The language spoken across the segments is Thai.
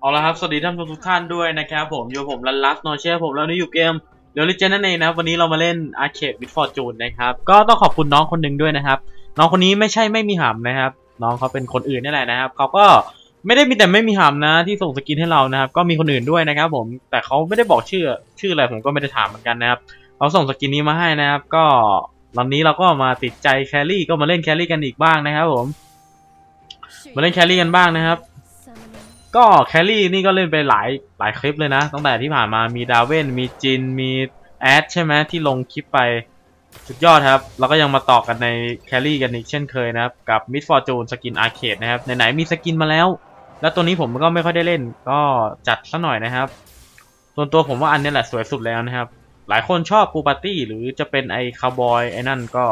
เอาละครับ สวัสดีท่านผู้ชมทุกท่านด้วยนะครับผมอยู่ผมลันลัสโนเช่ผมแล้วนี่อยู่เกมเดลิเจนนั่นเองนะวันนี้เรามาเล่นอาร์เคดวิดฟอร์จูนนะครับ ก็ต้องขอบคุณน้องคนหนึ่งด้วยนะครับ น้องคนนี้ไม่ใช่ไม่มีหำนะครับ น้องเขาเป็นคนอื่นนี่แหละนะครับ เขาก็ไม่ได้มีแต่ไม่มีหำนะ ที่ส่งสกินให้เรานะครับ ก็มีคนอื่นด้วยนะครับ ผมแต่เขาไม่ได้บอกชื่อชื่ออะไรผมก็ไม่ได้ถามเหมือนกันนะครับเขาส่งสกินนี้มาให้นะครับ ก็วันนี้เราก็มาติดใจแครี่ก็มาเล่นแครี่กันอีกบ้างนะครับ ผม มาเล่นแครี่กันบ้างนะครับ ก็แคลรี่นี่ก็เล่นไปหลายหลายคลิปเลยนะ ตั้งแต่ที่ผ่านมามีดาเวนมีจิน มีแอดใช่ไหมที่ลงคลิปไปสุดยอดครับ แล้วก็ยังมาต่อกันในแคลรี่กันอีกเช่นเคยนะครับ กับมิดฟอร์จูนสกินอาร์เคดนะครับ ไหนๆมีสกินมาแล้ว แล้วตัวนี้ผมก็ไม่ค่อยได้เล่น ก็จัดซะหน่อยนะครับ ส่วนตัวผมว่าอันนี้แหละสวยสุดแล้วนะครับ หลายคนชอบปูปาร์ตี้หรือจะเป็นไอ้คาวบอยไอ้นั่นก็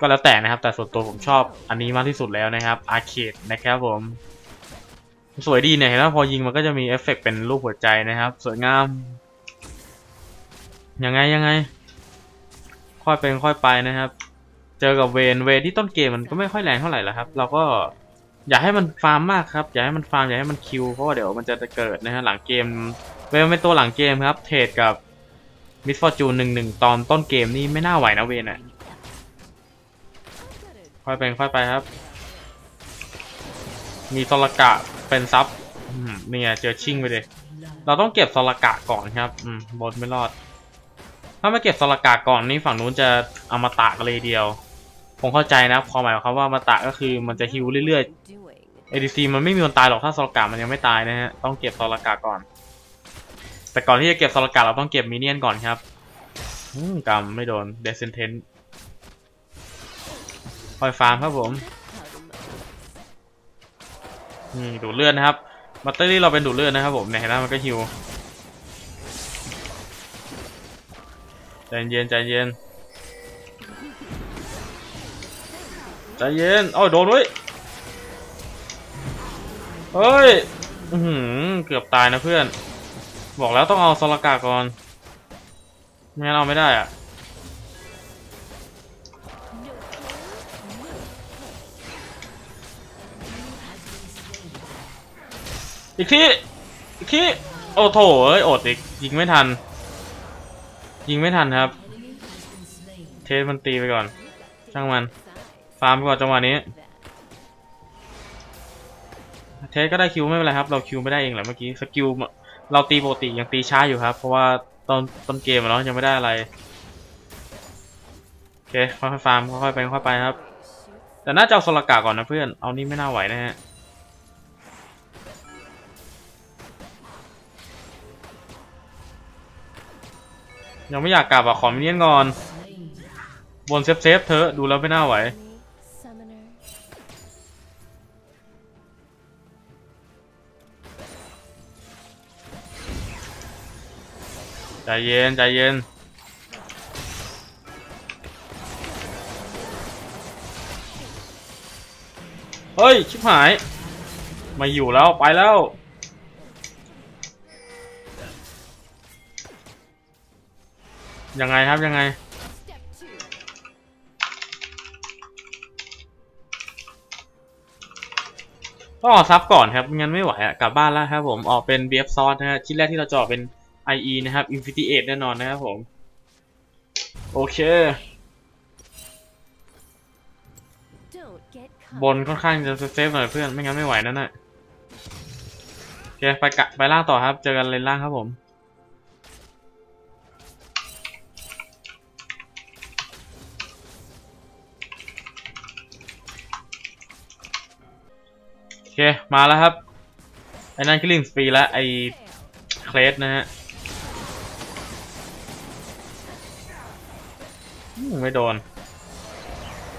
ก็แล้วแต่นะครับ แต่ส่วนตัวผมชอบอันนี้มากที่สุดแล้วนะครับอาร์เคดนะครับผม สวยดีเนี่ยเห็นไหมพอยิงมันก็จะมีเอฟเฟกต์เป็นรูปหัวใจนะครับ สวยงาม ยังไงยังไง ค่อยเป็นค่อยไปนะครับ เจอกับเวนเวนที่ต้นเกมมันก็ไม่ค่อยแรงเท่าไหร่ละครับ เราก็อย่าให้มันฟาร์มมากครับ อย่าให้มันฟาร์มอย่าให้มันคิวเพราะว่าเดี๋ยวมันจะเกิดนะฮะหลังเกมเวนเป็นตัวหลังเกมครับ เทรดกับมิสฟอร์จูนหนึ่งหนึ่งตอนต้นเกมนี่ไม่น่าไหวนะเวนอะค่อยเป็นค่อยไปครับ มีโซลกะ เป็นซับเนี่ยเจอชิงไปเลยเราต้องเก็บโซลกะก่อนครับ อืมบนไม่รอด ถ้าไม่เก็บโซลกะก่อนนี่ฝั่งนู้นจะอมตะกันเลยเดียว ผมเข้าใจนะความหมายของเขาว่าอมตะก็คือมันจะฮิวเรื่อยๆ ADC มันไม่มีวันตายหรอกถ้าโซลกะมันยังไม่ตายนะฮะ ต้องเก็บโซลกะก่อน แต่ก่อนที่จะเก็บโซลกะเราต้องเก็บมินเนี่ยนก่อนครับอืมกำไม่โดนเดซเซนเทนคอยฟาร์มครับผม นี่ดูเลือดนะครับบัตเตอรี่เราเป็นดูเลือดนะครับผมเนี่ยเห็นไหมมันก็ฮิวใจเย็นใจเย็นใจเย็นโอ้ยโดนเว้ยเฮ้ยอือหือเกือบตายนะเพื่อน บอกแล้วต้องเอาโซลกาก่อน ไม่งั้นเอาไม่ได้อะ อีกทีอีกทีโอ้โถเอ้ยอดอีกยิงไม่ทัน ยิงไม่ทันครับ เทสมันตีไปก่อน ช่างมัน ฟาร์มไปก่อนจังหวะนี้ เทสก็ได้คิวไม่เป็นไรครับ เราคิวไม่ได้เองแหละเมื่อกี้สกิลเราตีปกติยังตีช้าอยู่ครับ เพราะว่าตอนต้นเกมเนาะยังไม่ได้อะไรโอเคค่อยๆฟาร์มค่อยๆไปค่อยๆไปครับ แต่น่าจะเอาโซลกาก่อนนะเพื่อน เอานี่ไม่น่าไหวนะฮะ ยังไม่อยากกลับอะขอมินเนี่ยนก่อน บนเซฟเซฟเธอดูแล้วไม่น่าไหว ใจเย็น ใจเย็น เฮ้ย ชิบหาย มาอยู่แล้วไปแล้ว ยังไงครับยังไง ต้องออกซับก่อนครับงั้นไม่ไหวอะกลับบ้านแล้วครับผมออกเป็น BF ซอสนะฮะชิ้นแรกที่เราจะออกเป็น IE นะครับ Infinity 8แน่นอนนะครับผม โอเค บนค่อนข้างจะเซฟหน่อยเพื่อน ไม่งั้นไม่ไหวนั่นน่ะโอเค ไปกะไปล่างต่อครับ เจอกันเลนล่างครับผม เคมาแล้วครับไอ้นั่นคิลลิ่งสปีแล้วไอ้เคลสนะฮะไม่โดน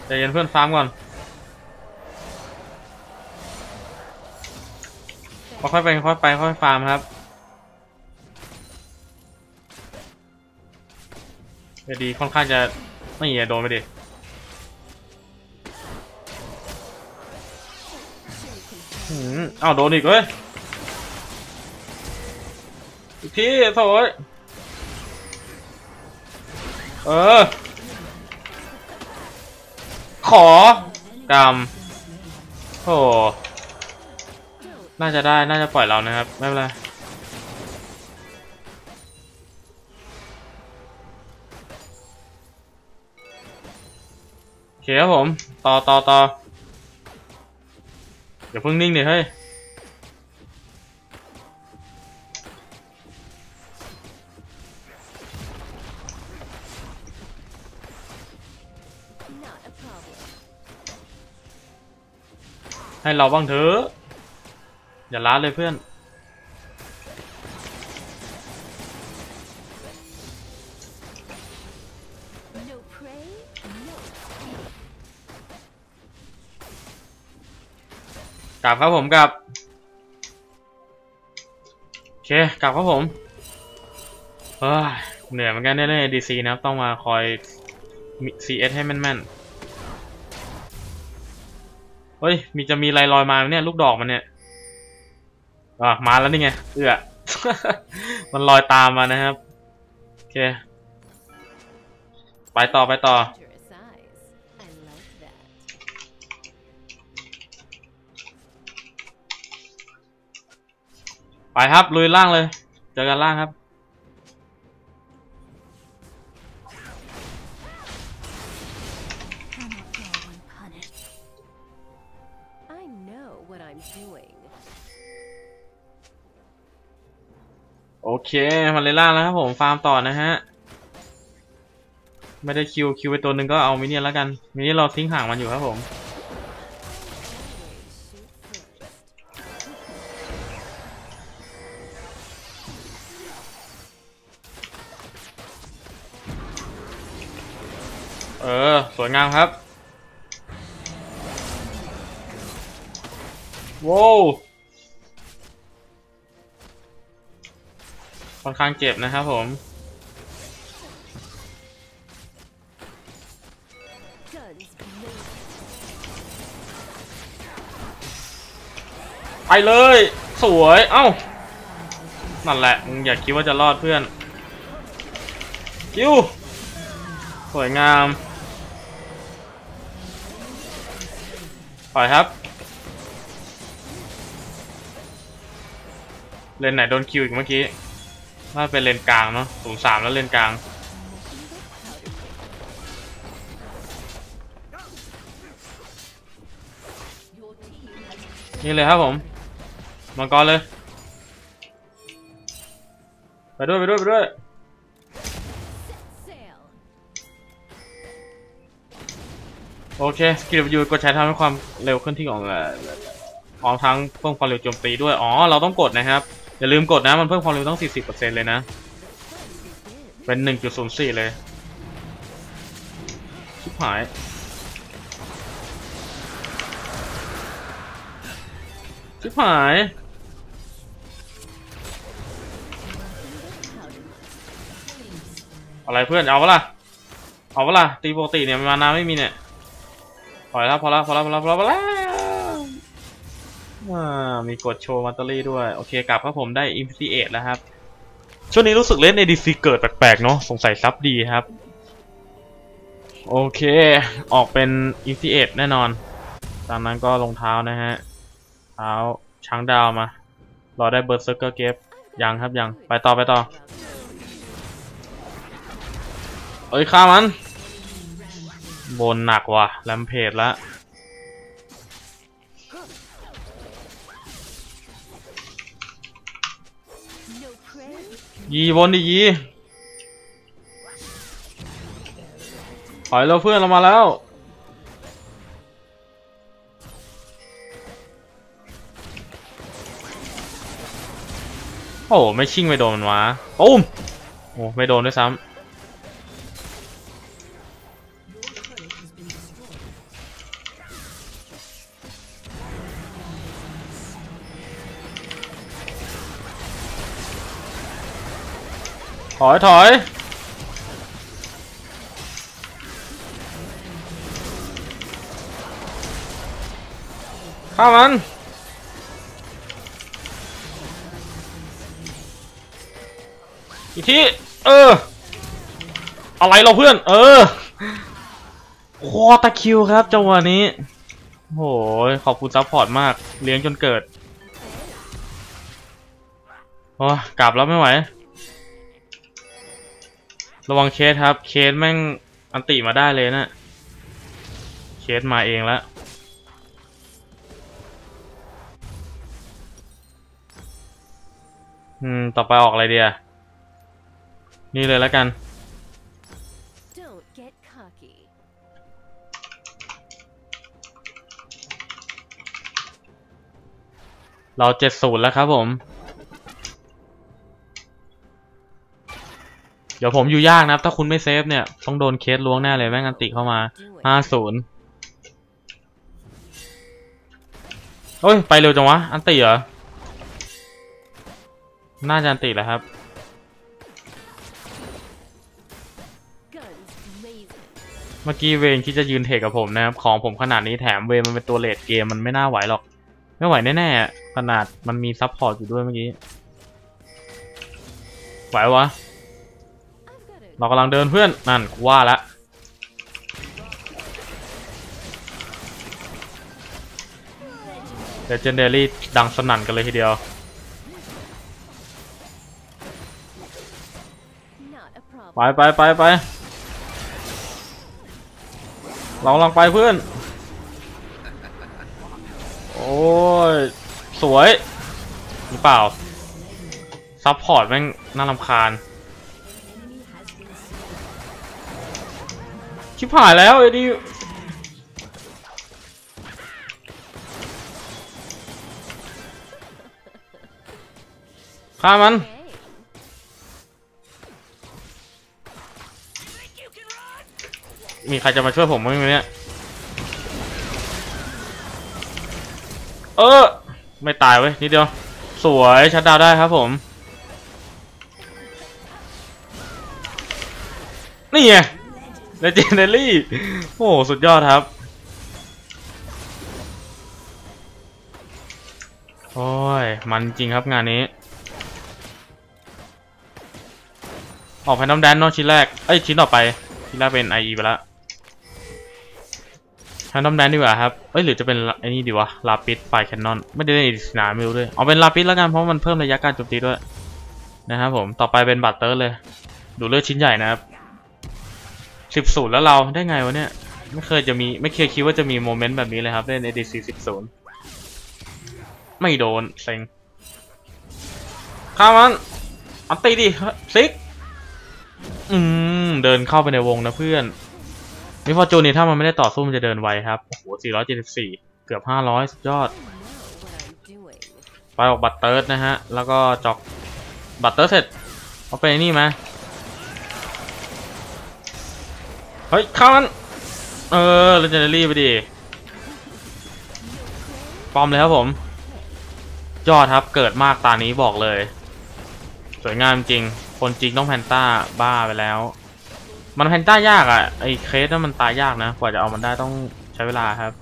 ใจเย็นเพื่อนฟาร์มก่อนค่อยๆไปค่อยๆไปค่อยๆฟาร์มครับเดี๋ยวดีค่อนข้างจะไม่อย่าโดนไปดิ อ้าวโดนอีกเว้ยอีกทีโถ่เออ ขอกรรมโธ่น่าจะได้ น่าจะปล่อยเรานะครับ ไม่เป็นไร โอเคครับผม ต่อต่อต่ออย่าเพิ่งนิ่งเดิเฮ้ย ให้เราบ้างเถอะ อย่าล้าเลยเพื่อน No prey, no กลับครับผมกลับ โอเค กลับครับผมเฮ้ยเหนื่อยเหมือนกันได้เล่น ADC นะครับ ต้องมาคอย CS ให้แม่นๆ เฮ้ย มีจะมีลายลอยมาเนี่ย ลูกดอกมันเนี่ยอะมาแล้วนี่ไงเอื้อมันลอยตามมานะครับ โอเค ไปต่อไปต่อ ไปครับลุยล่างเลย เจอกันล่างครับ เคมาเลยล่าแล้วครับผมฟาร์มต่อนะฮะ ไม่ได้คิวคิวไปตัวหนึ่งก็เอามิเนียแล้วกัน มิเนียเราทิ้งห่างมันอยู่ครับผมเออ สวยงามครับ ว้าว ค่อนข้างเจ็บนะครับผม ไปเลย สวย เอ้า นั่นแหละ มึงอย่าคิดว่าจะรอดเพื่อนคิวสวยงามปล่อยครับ เลนไหนโดนคิวอีกเมื่อกี้ น่าเป็นเลนกลางเนาะศูนย์สามแล้วเลนกลาง นี่เลยครับผม มังกรเลย ไปด้วยไปด้วยไปด้วยโอเคสกิลยูกดใช้ทำให้ความเร็วเคลื่อนที่ของพร้อมทั้งเพิ่มความเร็วโจมตีด้วย อ๋อ เราต้องกดนะครับ อย่าลืมกดนะ มันเพิ่มความเร็วต้อง 40%เลยนะ เป็น 1.04 เลย ชิบหาย ชิบหาย อะไรเพื่อน เอาปะล่ะ เอาปะล่ะ ตีปกติเนี่ย มานาไม่มีเนี่ย พอแล้วพอแล้วพอแล้วพอแล้วพอแล้ว มีกดโชว์มัตเตอรี่ด้วย โอเคกลับครับผมได้ i m p t 8แล้วครับ ช่วงนี้รู้สึกเล่น ADC เกิดแปลกๆเนาะสงสัยซับดีครับ โอเค ออกเป็น i m p t 8แน่นอน ตามนั้นก็รองเท้านะฮะ เท้าช้างดาวมา รอได้เบิร์ดเซอร์เกอร์เก็บยังครับยัง ไปต่อไปต่อ เอ้ยฆ่ามัน บนหนักว่ะแลมเพจละ ยีบนดิยีถอยเราเพื่อนเรามาแล้วโอ้ไม่ชิ่งไปโดนมันวะโอ้มโอ้ไม่โดนด้วยซ้ำ ถอยถอยฆ่ามันอีกทีเออ อะไรเราเพื่อน เออคอตะคิวครับจังหวะนี้โหยขอบคุณซัพพอร์ตมาก เลี้ยงจนเกิด โอ้กลับแล้วไม่ไหว ระวังเคสครับ เคสแม่งอันติมาได้เลยนะเคสมาเองแล้วอืม ต่อไปออกอะไรเดียนี่เลยแล้วกัน Don't get cocky. เราเจ็ดศูนย์แล้วครับผม เดี๋ยวผมอยู่ยากนะครับ ถ้าคุณไม่เซฟเนี่ย ต้องโดนเคสล้วงแน่เลยแม่งอันติเข้ามา Do it. ห้าศูนย์โอ้ย ไปเร็วจังวะ อันติเหรอ น่าจะอันติแล้วครับ Guns blazing. เมื่อกี้เวนคิดจะยืนเทคกับผมนะครับ ของผมขนาดนี้แถมเวนมันเป็นตัวเลดเกมมันไม่น่าไหวหรอก ไม่ไหวแน่ๆอะขนาดมันมีซับพอร์ตอยู่ด้วยเมื่อกี้ ไหววะ I've got a เรากำลังเดินเพื่อนนั่นกูว่าละเลเจนเดอรี่ดังสนั่นกันเลยทีเดียวไปไปไปไปเรากำลังไปเพื่อน โอ้ย สวย หรือเปล่า ซัพพอร์ตแม่งน่ารำคาญ ชิบหายแล้วไอ้ดิฆ่ามัน มีใครจะมาช่วยผมไหมเนี่ย เออ ไม่ตายเว้ย นิดเดียว สวยชัดดาวได้ครับผม นี่ไง เลเจนเดอรี่โอ้โหสุดยอดครับโอ้ย มันจริงครับงานนี้ ออกแพนดอมแดนเนอะชิ้นแรก เอ้ยชิ้นต่อไป ชิ้นแรกเป็น IE ไปแล้วแพนดอมแดนดีกว่าครับ เอ้ยหรือจะเป็นไอ้นี่ดีวะ ลาปิดไฟแคนนอน ไม่ได้เล่นอีสนาไม่รู้ด้วย เอาเป็นลาปิดแล้วกันเพราะมันเพิ่มระยะการโจมตีด้วย นะครับผม ต่อไปเป็นบัตเตอร์เลย ดูเลือดชิ้นใหญ่นะครับ สิบศูนย์แล้วเราได้ไงวะเนี่ย ไม่เคยจะมีไม่เคยคิดว่าจะมีโมเมนต์แบบนี้เลยครับเล่น ADC สิบศูนย์ไม่โดนเซ็งข้ามันอันตีดิซิกอืมเดินเข้าไปในวงนะเพื่อนมิฟอร์จูนนี่ถ้ามันไม่ได้ต่อสู้มันจะเดินไวครับโอ้โห474 เกือบ 500 สุดยอด ไปออกบัตเตอร์นะฮะ แล้วก็จอกบัตเตอร์เสร็จเอาไปนี่ไหม เฮ้ยเข้ามันเออเลเจนดารี่ไปดิปอมเลยครับผม ยอดครับเกิดมากตานี้บอกเลย สวยงามจริง คนจริงต้องแพนต้าบ้าไปแล้ว มันแพนต้ายากอะ่ะไอ้เคสนั้นมันตายยากนะ กว่าจะเอามันได้ต้องใช้เวลาครับ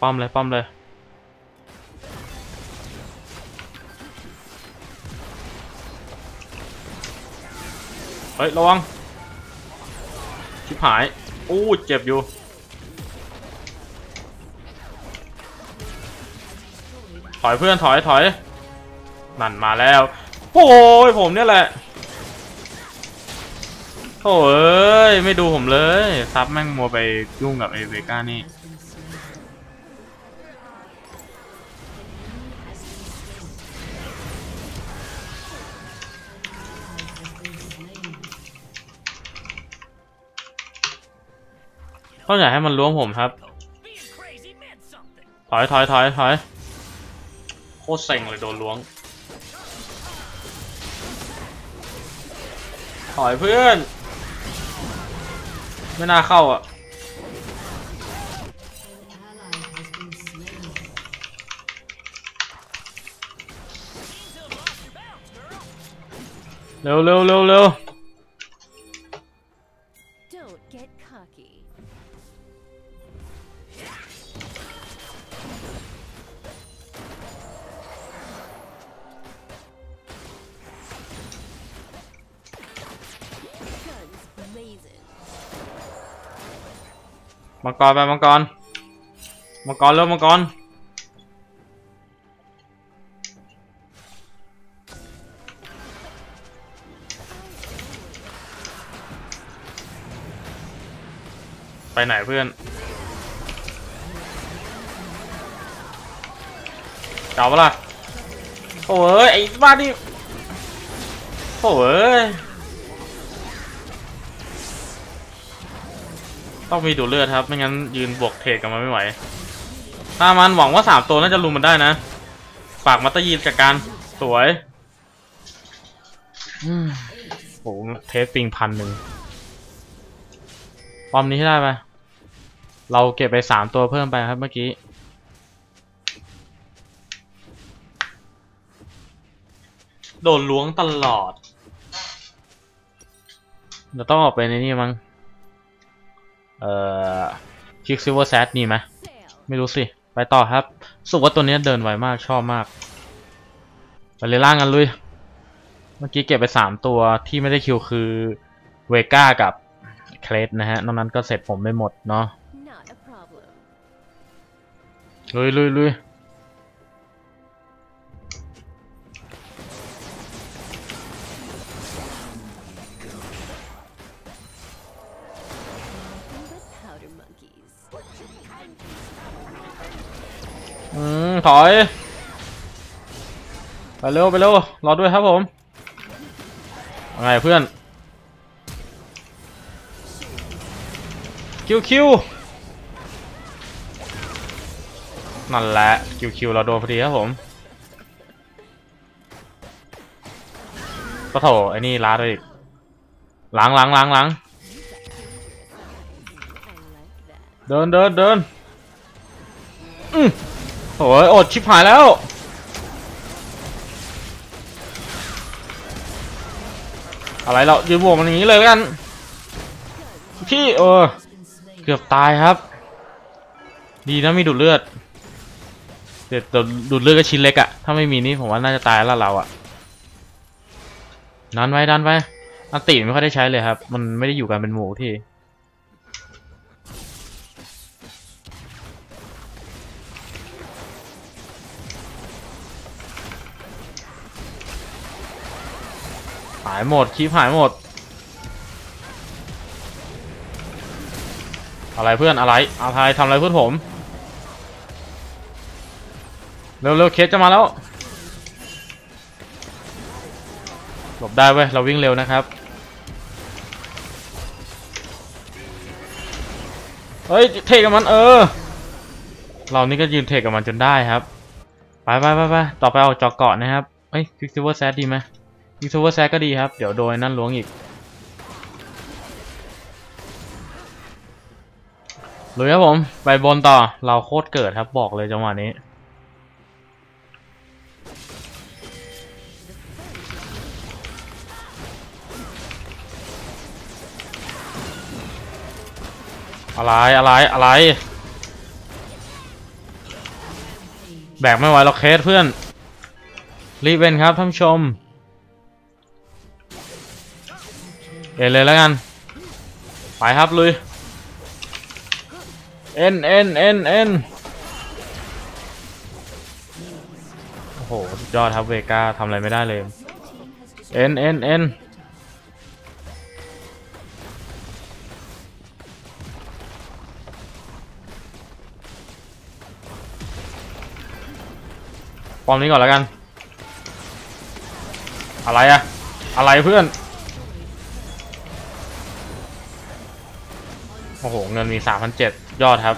ป้อมเลยป้อมเลย เฮ้ยระวัง ชิบหาย อู้เจ็บอยู่ ถอยเพื่อนถอยถอย นั่นมาแล้ว โอ้ยผมเนี่ยแหละโอ้ยไม่ดูผมเลย ซับแม่งมัวไปยุ่งกับไอเวก้านี่ เขาอยากให้มันล้วงผมครับ Being crazy meant something. ถอยถอยถอยถอยโคตรเซ็งเลยโดนล้วง ถอยเพื่อน ไม่น่าเข้าอะเร็วเร็วเร็วเร็ว งกรไปมังกรมังกรเริ่มมังกรไปไหนเพื่อนเก่าปะล่ะโอ้ยไอ้บ้านี่โอ้ย ต้องมีดูเลือดครับ ไม่งั้นยืนบวกเทรดกับมันไม่ไหว ถ้ามันหวังว่าสามตัวน่าจะลุมมันได้นะ ฝากมัตตยีนจากการ สวยอืมโหเทสปิงพันหนึ่งปอมนี้ให้ได้ไหมเราเก็บไปสามตัวเพิ่มไปครับเมื่อกี้ โดนล้วงตลอด เราต้องออกไปในนี่มั้ง เอ่อคิกซิเวอร์แซดนี่ไหม Sail. ไม่รู้สิ ไปต่อครับรู้สุกว่าตัวเนี้ยเดินไวมากชอบมาก ไปเลยล่างกันลุย เมื่อกี้เก็บไปสามตัวที่ไม่ได้คิวคือเวก้ากับเคลสนะฮะ นอกนั้นก็เสร็จผมไปหมดเนาะ Not a problem. ลุยลุยลุย ถอย ไปเร็วไปเร็วรอด้วยครับผมไงเพื่อน คิวคิวนั่นแหละคิวคิวเราโดนพอดีครับผมก็โถไอ้นี่ล้าด้วยอีกล้างล้างล้างล้างเดินเดินเดินอืม โอ้ยอดชิบหายแล้ว อะไรเรายืนบวกมันอย่างนี้เลยกัน พี่เออเกือบตายครับ ดีนะมีดูดเลือดเดี๋ยวแต่ดูดเลือดก็ชิ้นเล็กอะถ้าไม่มีนี่ผมว่าน่าจะตายแล้วเราอะดันไว้ดันไว้อันติไม่ค่อยได้ใช้เลยครับ มันไม่ได้อยู่กันเป็นหมู่ที่ หายหมดคลิปหายหมด อะไรเพื่อนอะไรอะไรทำอะไรเพื่อนผม เร็วเร็วเคสจะมาแล้ว หลบได้เว้ย เราวิ่งเร็วนะครับ เฮ้ย เทกับมันเออ เรานี่ก็ยืนเทกับมันจนได้ครับ ไปไปไปไปต่อไปออกจอกเกาะนะครับเอ้ยคิกซิเวอร์แซดดีไหม ควิกซิเวอร์แซดก็ดีครับ เดี๋ยวโดยนั่นล้วงอีกเลยครับผม ไปบนต่อ เราโคตรเกิดครับบอกเลยจังหวะนี้ อะไร อะไร อะไร แบกไม่ไหวหรอกเคสเพื่อน รีเป็นครับท่านผู้ชม เอ็นเลยแล้วกัน ไปครับลุย เอ็นเอ็นเอ็นเอ็นโอ้โหสุดยอดครับเวก้าทำอะไรไม่ได้เลย เอ็นเอ็นเอ็นปอมนี้ก่อนแล้วกัน อะไรอะอะไรเพื่อน โอ้โห เงินมีสามพันเจ็ดยอดครับ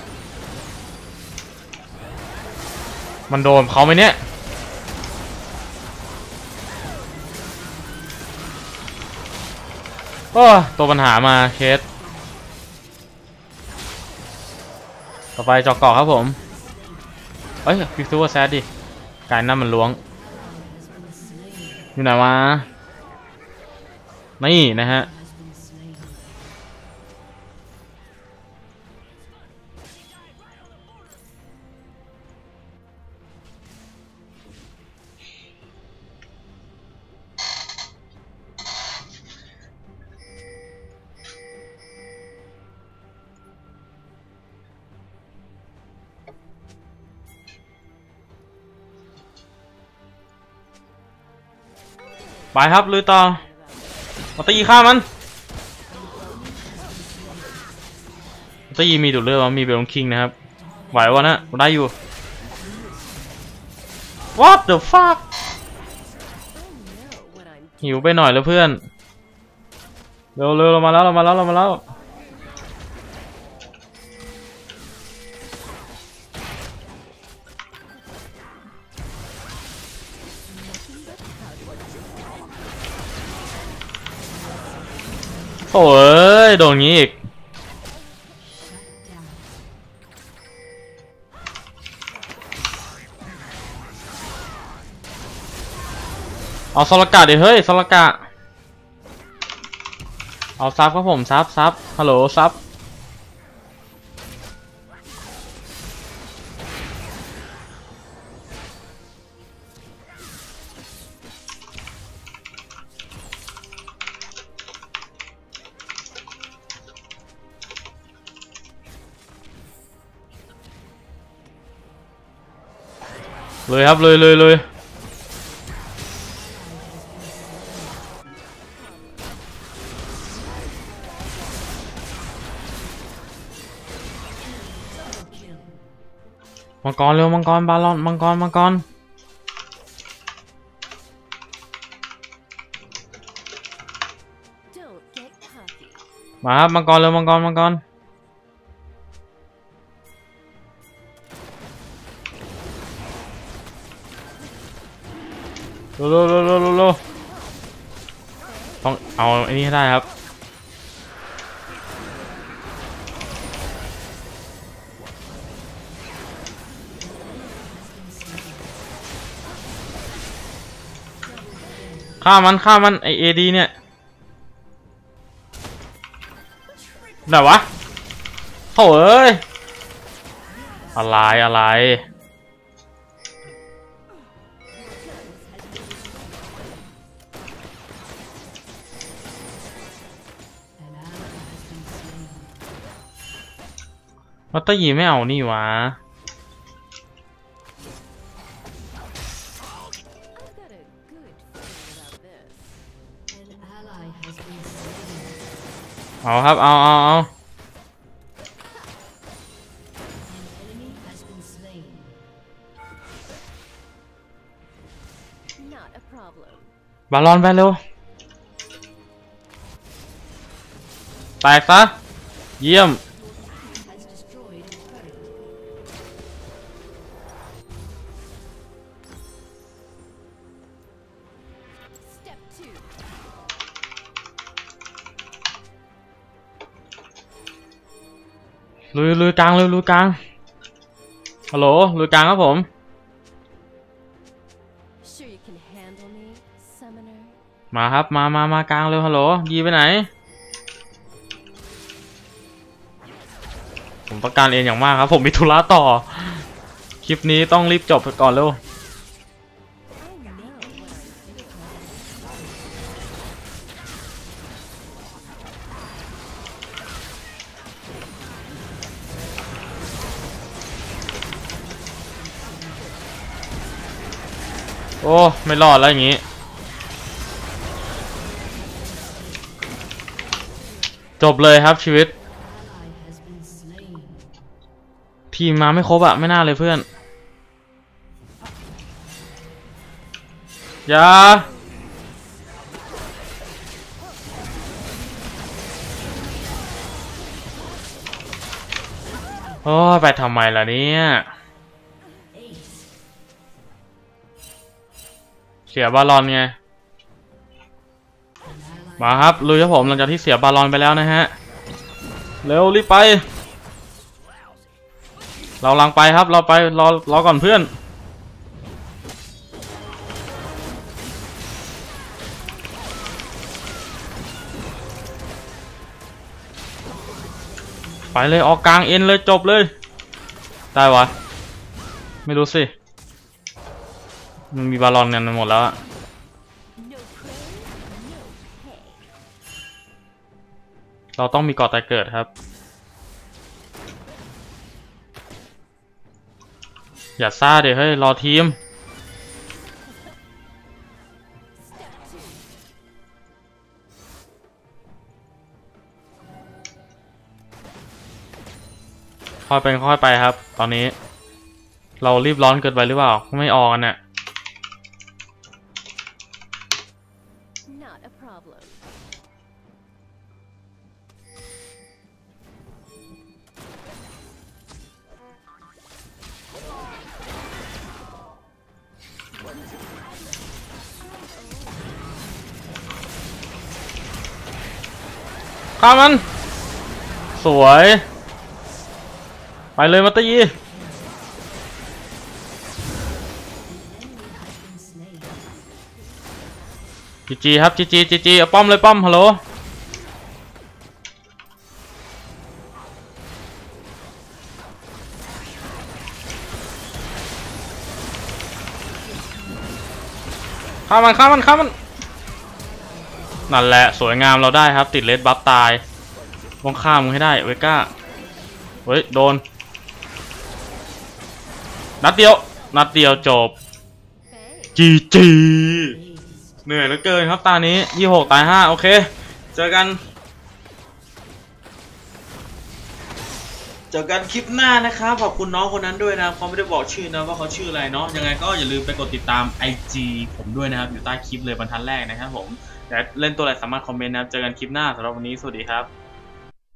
มันโดนเขาไหมเนี่ย โอ้ ตัวปัญหามาเคส ต่อไปจอกเกาะครับผม เอ้ยฟิกซูเวอร์แซดดิกายนั่นมันล้วง อยู่ไหนวะ นี่นะฮะ ไปครับลุยต่อมาตีฆ่ามันตีมีดูดเลือดมีเบลคิงนะครับ ไหววะนะได้อยู่ What the fuck หิวไปหน่อยแล้วเพื่อน เร็วเร็วเรามาแล้วเรามาแล้วเรามาแล้ว โอ้ย โดนงี้อีก เอาสลกะดิเฮ้ยสลกะ เอาซับครับผมซับซับฮัลโหลซับ เลยครับเลยเลยเลยมังกรเร็วมังกรบาลอนมังกรมังกร don't get cocky. มาครับมังกรเร็วมังกรมังกร เร็วเร็วเร็วเร็วเร็วเร็วต้องเอาไอ้นี่ให้ได้ครับฆ่ามันฆ่ามันไอเอดีเนี่ยไหนวะโถ่เอ้ยอะไรอะไร วัตเตอร์ยีไม่เอานี่วะเอาครับ เอาเอาเอาบาลอนไปเร็วแตกซะ เยี่ยม กลางลุยลุยกลางฮัลโหลลุยกลางครับผม Sure you can handle me, summoner? มาครับมามามากลางเร็วฮัลโหลยีไปไหน ผมต้องการเองอย่างมากครับ ผมมีธุระต่อ คลิปนี้ต้องรีบจบไปก่อนเร็ว อ้ไม่รอดแล้วอย่างงี้จบเลยครับชีวิต ทีมมาไม่ครบอะไม่น่าเลยเพื่อนอย่าโอ้ไปทำไมล่ะเนี่ย สียบาลอนไง มาครับลุยครับผมหลังจากที่เสียบาลอนไปแล้วนะฮะ เร็วรีบไป เราลังไปครับ เราไปรอรอก่อนเพื่อนไปเลยออกกลางเอ็นเลยจบเลย ได้วะ ไม่รู้สิ มันมีบาลอนกันหมดแล้วอะเราต้องมีกาะแต่เกิดครับ อย่าซ่าเดี๋ยวเฮ้ย รอทีม Step two. มค่อยเป็นค่อยไปครับ ตอนนี้ เรารีบร้อนเกินไปหรือเปล่า ไม่ออกกันเนี่ยามัน สวย ไปเลยมาตยี Been slain. จีจีครับจีจีจีจีเอาป้อมเลยป้อมฮัลโหลข้ามันข้ามันข้ามัน นั่นแหละสวยงามเราได้ครับติดเลดบัฟตายต้องข้ามมึงให้ได้เวก้าเฮ้ยโดน นัดเดียว นัดเดียวจบจีจีเหนื่อยเหลือเกินครับตานี้ยี่หกตายห้าโอเค เจอกัน เจอกันคลิปหน้านะครับ ขอบคุณน้องคนนั้นด้วยนะเขาไม่ได้บอกชื่อนะว่าเขาชื่ออะไรเนาะยังไงก็อย่าลืมไปกดติดตาม IG ผมด้วยนะครับ อยู่ใต้คลิปเลยบรรทัดแรกนะครับผม แต่เล่นตัวอะไรสามารถคอมเมนต์นะครับ เจอกันคลิปหน้าสำหรับวันนี้ สวัสดีครับ